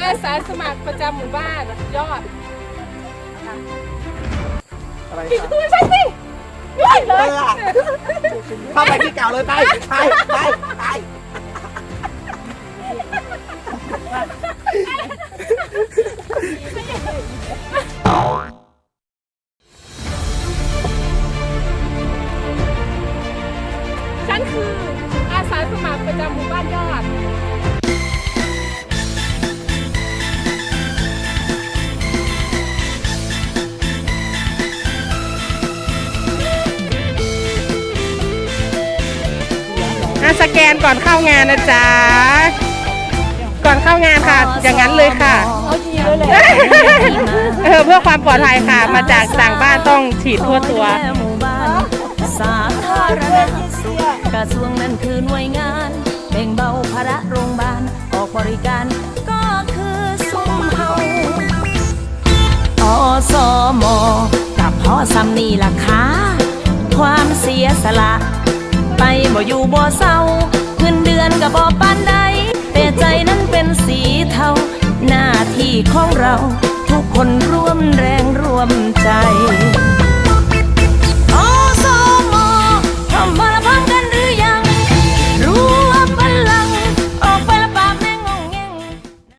อาสาสมัครประจำหมู่บ้านยอดอะไรปิดคปรับระตูใช่สิยอดเลยเข้าไปที่เก่าเลยไปไปไปไปฉันคืออาสาสมัครประจำหมู่บ้านยอด สแกนก่อนเข้างานนะจ๊ะ ก่อนเข้างานค่ะ อย่างนั้นเลยค่ะ เอาทีเลยแหละเออเพื่อความปลอดภัยค่ะ มาจากต่างบ้านต้องฉีดทั่วตัว หมู่บ้านสาธารณสุขกระทรวงนั้นคือหน่วยงานแบ่งเบาภาระโรงพยาบาลออกบริการก็คือซุ้มเฮาอสมกับพ่อซ้ำนี่ล่ะค่ะความเสียสละ ไปบ่อยู่บ่เศร้าเงินเดือน ก็บ่ปานใดแต่ใจนั้นเป็นสีเทาหน้าที่ของเรา ทุกคนร่วมแรงร่วมใจ